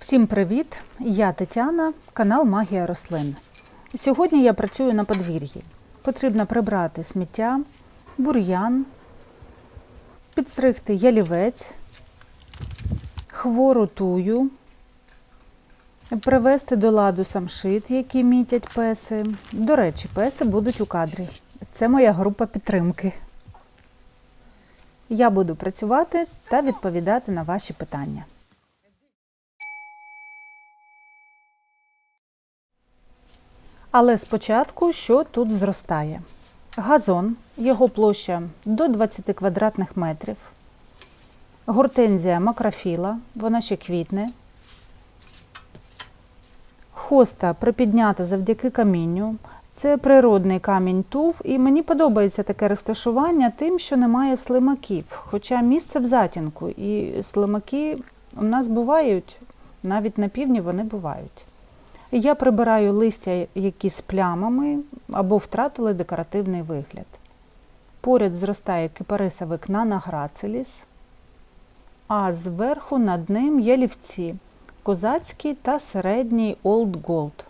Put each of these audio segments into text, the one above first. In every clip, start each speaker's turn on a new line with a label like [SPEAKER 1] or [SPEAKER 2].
[SPEAKER 1] Всім привіт! Я Тетяна, канал Магія рослин. Сьогодні я працюю на подвір'ї. Потрібно прибрати сміття, бур'ян, підстригти ялівець, хвору тую, привести до ладу самшит, які мітять песи. До речі, песи будуть у кадрі. Це моя група підтримки. Я буду працювати та відповідати на ваші питання. Але спочатку, що тут зростає? Газон, його площа до 20 квадратних метрів. Гортензія макрофіла, вона ще квітне. Хоста припіднята завдяки камінню. Це природний камінь тув, і мені подобається таке розташування тим, що немає слимаків. Хоча місце в затінку, і слимаки у нас бувають, навіть на півдні вони бувають. Я прибираю листя, які з плямами або втратили декоративний вигляд. Поряд зростає кипарисовик нанаграцеліс, а зверху над ним ялівці козацький та середній Old Gold.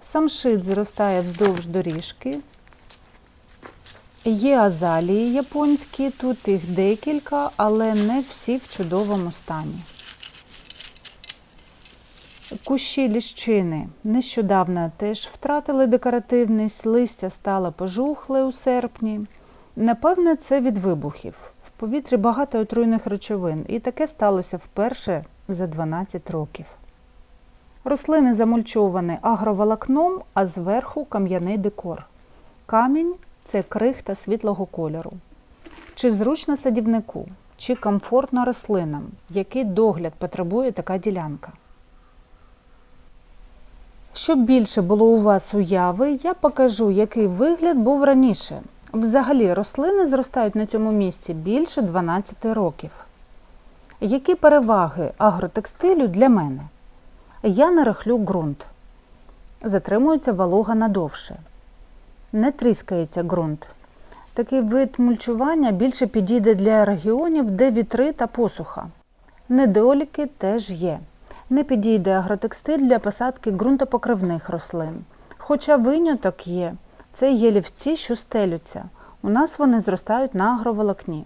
[SPEAKER 1] Самшит зростає вздовж доріжки. Є азалії японські, тут їх декілька, але не всі в чудовому стані. Кущі ліщини нещодавно теж втратили декоративність, листя стало пожухле у серпні. Напевне, це від вибухів. В повітрі багато отруйних речовин, і таке сталося вперше за 12 років. Рослини замульчовані агроволокном, а зверху кам'яний декор. Камінь це крихта світлого кольору. Чи зручно садівнику, чи комфортно рослинам, який догляд потребує така ділянка. Щоб більше було у вас уяви, я покажу, який вигляд був раніше. Взагалі, рослини зростають на цьому місці більше 12 років. Які переваги агротекстилю для мене? Я не рихлю ґрунт. Затримується волога надовше. Не тріскається ґрунт. Такий вид мульчування більше підійде для регіонів, де вітри та посуха. Недоліки теж є. Не підійде агротекстиль для посадки ґрунтопокривних рослин. Хоча виняток є, це ялівці, що стелються. У нас вони зростають на агроволокні.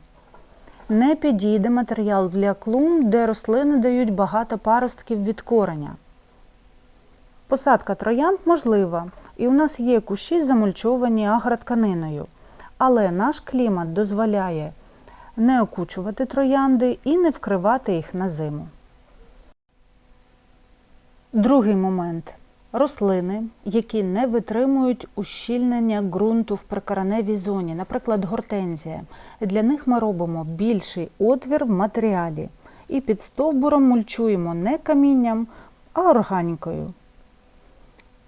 [SPEAKER 1] Не підійде матеріал для клумб, де рослини дають багато паростків від кореня. Посадка троянд можлива, і у нас є кущі, замульчовані агротканиною. Але наш клімат дозволяє не окучувати троянди і не вкривати їх на зиму. Другий момент. Рослини, які не витримують ущільнення ґрунту в прикореневій зоні, наприклад, гортензія. Для них ми робимо більший отвір в матеріалі і під стовбуром мульчуємо не камінням, а органікою.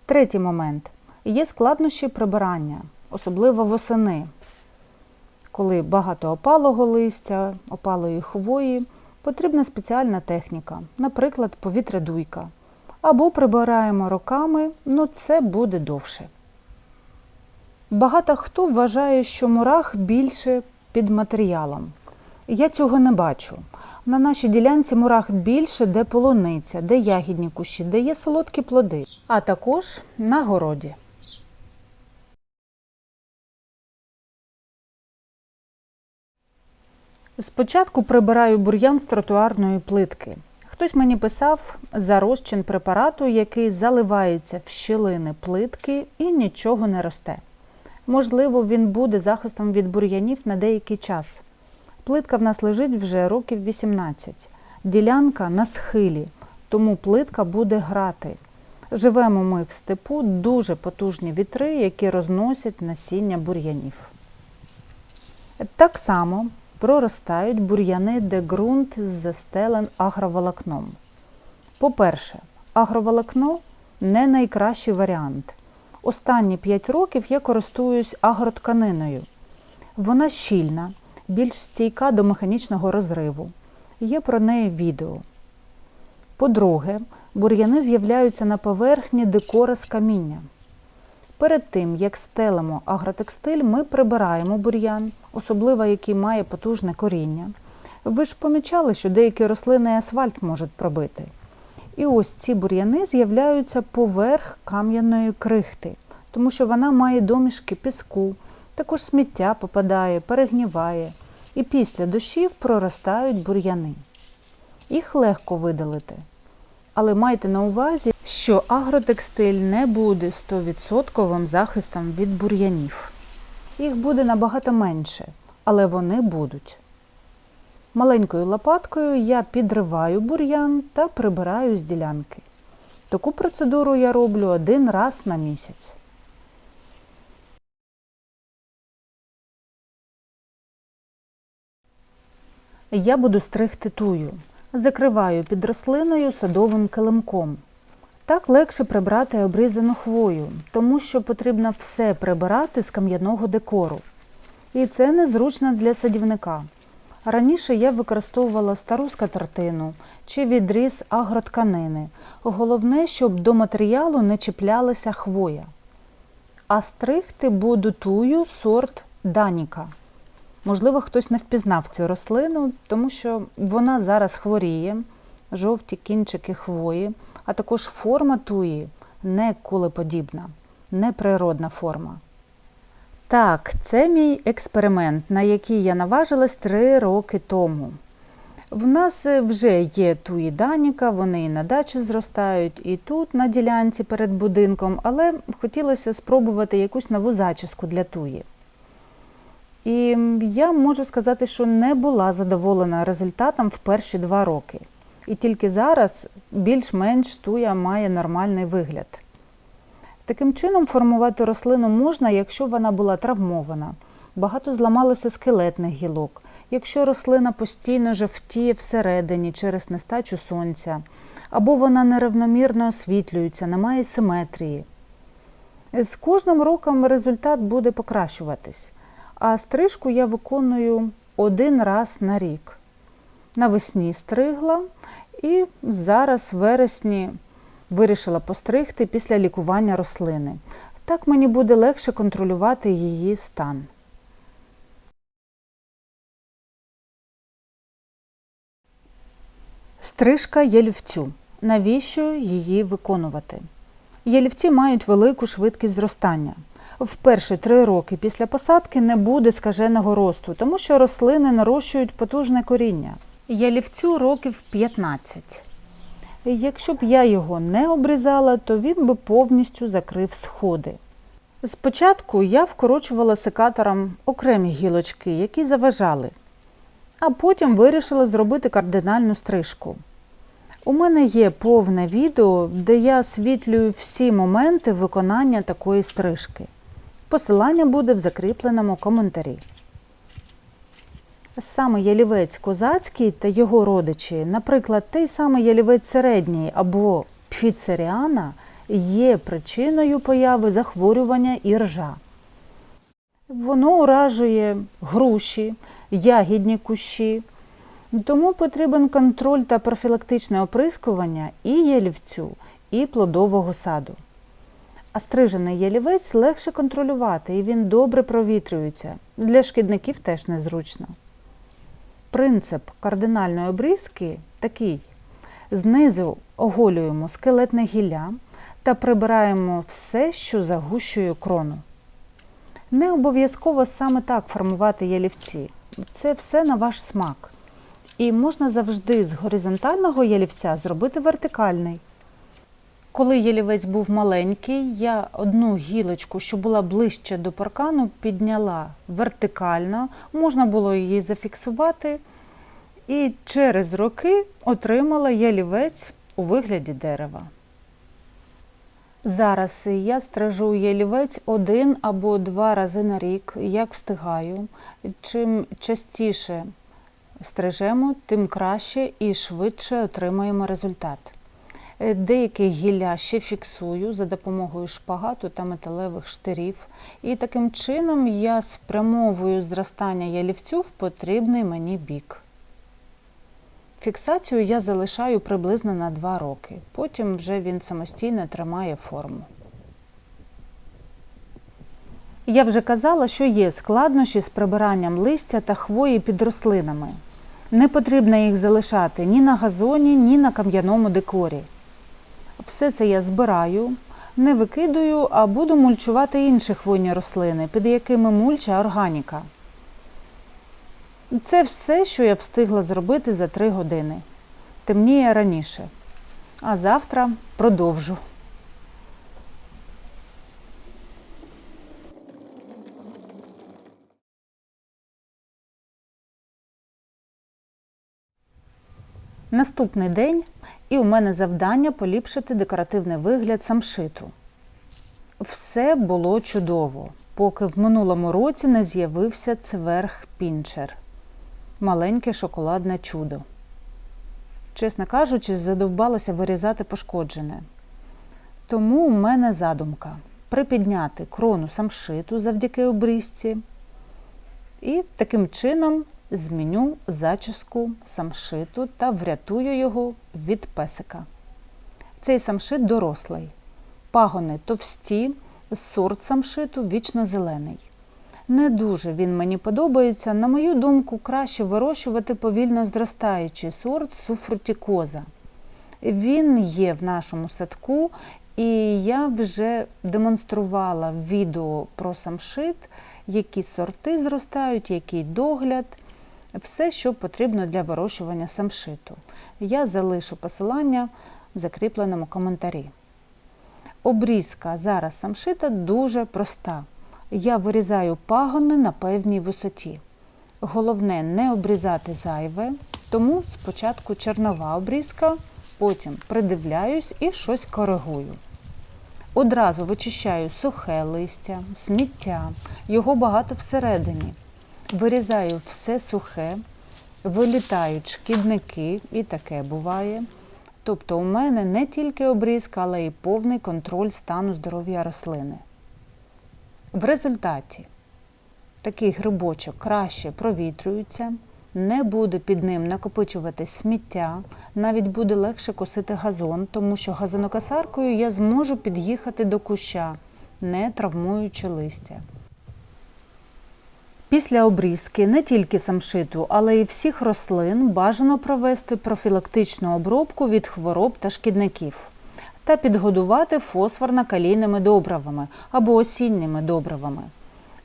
[SPEAKER 1] Третій момент. Є складнощі прибирання, особливо восени, коли багато опалого листя, опалої хвої, потрібна спеціальна техніка, наприклад, повітрядуйка. Або прибираємо роками, ну це буде довше. Багато хто вважає, що мурах більше під матеріалом. Я цього не бачу. На нашій ділянці мурах більше, де полуниця, де ягідні кущі, де є солодкі плоди, а також на городі. Спочатку прибираю бур'ян з тротуарної плитки. Хтось мені писав за розчин препарату, який заливається в щілини плитки і нічого не росте. Можливо, він буде захистом від бур'янів на деякий час. Плитка в нас лежить вже років 18. Ділянка на схилі, тому плитка буде грати. Живемо ми в степу дуже потужні вітри, які розносять насіння бур'янів. Так само проростають бур'яни, де ґрунт застелен агроволокном. По-перше, агроволокно не найкращий варіант. Останні 5 років я користуюсь агротканиною. Вона щільна, більш стійка до механічного розриву. Є про неї відео. По-друге, бур'яни з'являються на поверхні декора з каміння. Перед тим, як стелимо агротекстиль, ми прибираємо бур'ян, особливо який має потужне коріння. Ви ж помічали, що деякі рослини асфальт можуть пробити. І ось ці бур'яни з'являються поверх кам'яної крихти, тому що вона має домішки піску, також сміття попадає, перегніває. І після дощів проростають бур'яни. Їх легко видалити. Але майте на увазі, що агротекстиль не буде 100% захистом від бур'янів. Їх буде набагато менше, але вони будуть. Маленькою лопаткою я підриваю бур'ян та прибираю з ділянки. Таку процедуру я роблю один раз на місяць. Я буду стригти тую. Закриваю під рослиною садовим килимком. Так легше прибрати обрізану хвою, тому що потрібно все прибирати з кам'яного декору. І це незручно для садівника. Раніше я використовувала стару скатертину чи відріз агротканини. Головне, щоб до матеріалу не чіплялася хвоя. А стригти буду тую сорт Даніка. Можливо, хтось не впізнав цю рослину, тому що вона зараз хворіє, жовті кінчики хвої, а також форма туї не кулеподібна, не природна форма. Так, це мій експеримент, на який я наважилась три роки тому. В нас вже є туї Даніка, вони і на дачі зростають, і тут на ділянці перед будинком, але хотілося спробувати якусь нову зачіску для туї. І я можу сказати, що не була задоволена результатом в перші два роки. І тільки зараз більш-менш туя має нормальний вигляд. Таким чином, формувати рослину можна, якщо вона була травмована, багато зламалося скелетних гілок, якщо рослина постійно жовтіє всередині через нестачу сонця, або вона нерівномірно освітлюється, немає симетрії. З кожним роком результат буде покращуватись. А стрижку я виконую один раз на рік. Навесні стригла і зараз в вересні вирішила постригти після лікування рослини. Так мені буде легше контролювати її стан. Стрижка ялівцю. Навіщо її виконувати? Ялівці мають велику швидкість зростання. В перші три роки після посадки не буде скаженого росту, тому що рослини нарощують потужне коріння. Ялівцю років 15. Якщо б я його не обрізала, то він би повністю закрив сходи. Спочатку я вкорочувала секатором окремі гілочки, які заважали, а потім вирішила зробити кардинальну стрижку. У мене є повне відео, де я освітлюю всі моменти виконання такої стрижки. Посилання буде в закріпленому коментарі. Саме ялівець козацький та його родичі, наприклад, той самий ялівець середній або пфіцеріана, є причиною появи захворювання іржа. Воно уражує груші, ягідні кущі, тому потрібен контроль та профілактичне оприскування і ялівцю, і плодового саду. А стрижений ялівець легше контролювати і він добре провітрюється. Для шкідників теж незручно. Принцип кардинальної обрізки такий: знизу оголюємо скелетне гілля та прибираємо все, що загущує крону. Не обов'язково саме так формувати ялівці. Це все на ваш смак. І можна завжди з горизонтального ялівця зробити вертикальний. Коли ялівець був маленький, я одну гілочку, що була ближче до паркану, підняла вертикально, можна було її зафіксувати, і через роки отримала ялівець у вигляді дерева. Зараз я стрижу ялівець один або два рази на рік, як встигаю. Чим частіше стрижемо, тим краще і швидше отримаємо результат. Деякі гілля ще фіксую за допомогою шпагату та металевих штирів. І таким чином я спрямовую зростання ялівцю в потрібний мені бік. Фіксацію я залишаю приблизно на 2 роки. Потім вже він самостійно тримає форму. Я вже казала, що є складнощі з прибиранням листя та хвої під рослинами. Не потрібно їх залишати ні на газоні, ні на кам'яному декорі. Все це я збираю, не викидаю, а буду мульчувати інші хвойні рослини, під якими мульча органіка. Це все, що я встигла зробити за три години. Темніє раніше. А завтра продовжу. Наступний день, і у мене завдання поліпшити декоративний вигляд самшиту. Все було чудово, поки в минулому році не з'явився цверг пінчер маленьке шоколадне чудо. Чесно кажучи, задовбалося вирізати пошкоджене. Тому у мене задумка припідняти крону самшиту завдяки обрізці і таким чином зміню зачіску самшиту та врятую його від песика. Цей самшит дорослий. Пагони товсті, сорт самшиту вічно зелений. Не дуже він мені подобається. На мою думку, краще вирощувати повільно зростаючий сорт суфрутікоза. Він є в нашому садку, і я вже демонструвала відео про самшит, які сорти зростають, який догляд, все, що потрібно для вирощування самшиту. Я залишу посилання в закріпленому коментарі. Обрізка зараз самшита дуже проста. Я вирізаю пагони на певній висоті. Головне не обрізати зайве, тому спочатку чернова обрізка, потім придивляюсь і щось коригую. Одразу вичищаю сухе листя, сміття, його багато всередині. Вирізаю все сухе, вилітають шкідники, і таке буває. Тобто у мене не тільки обрізка, але й повний контроль стану здоров'я рослини. В результаті такий грибочок краще провітрюється, не буде під ним накопичувати сміття, навіть буде легше косити газон, тому що газонокосаркою я зможу під'їхати до куща, не травмуючи листя. Після обрізки не тільки самшиту, але й всіх рослин бажано провести профілактичну обробку від хвороб та шкідників та підгодувати фосфорно-калійними добривами або осінніми добривами.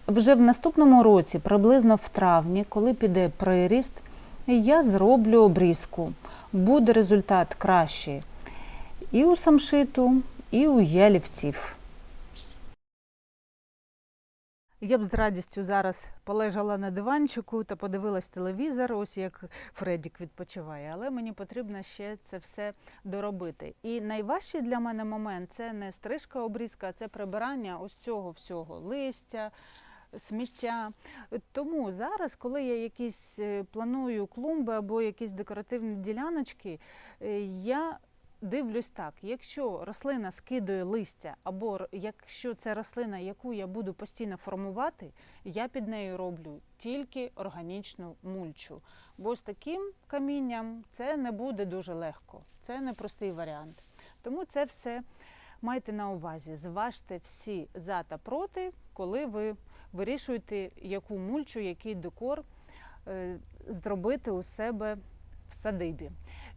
[SPEAKER 1] Вже в наступному році, приблизно в травні, коли піде приріст, я зроблю обрізку. Буде результат кращий і у самшиту, і у ялівців. Я б з радістю зараз полежала на диванчику та подивилась телевізор, ось як Фредік відпочиває. Але мені потрібно ще це все доробити. І найважчий для мене момент це не стрижка обрізка, а це прибирання ось цього всього листя. Сміття. Тому зараз, коли я якісь е, планую клумби або якісь декоративні діляночки, е, я дивлюсь так: якщо рослина скидує листя, або якщо це рослина, яку я буду постійно формувати, я під нею роблю тільки органічну мульчу. Бо з таким камінням це не буде дуже легко. Це непростий варіант. Тому це все майте на увазі. Зважте всі за та проти, коли ви вирішуєте, яку мульчу, який декор е, зробити у себе в садибі.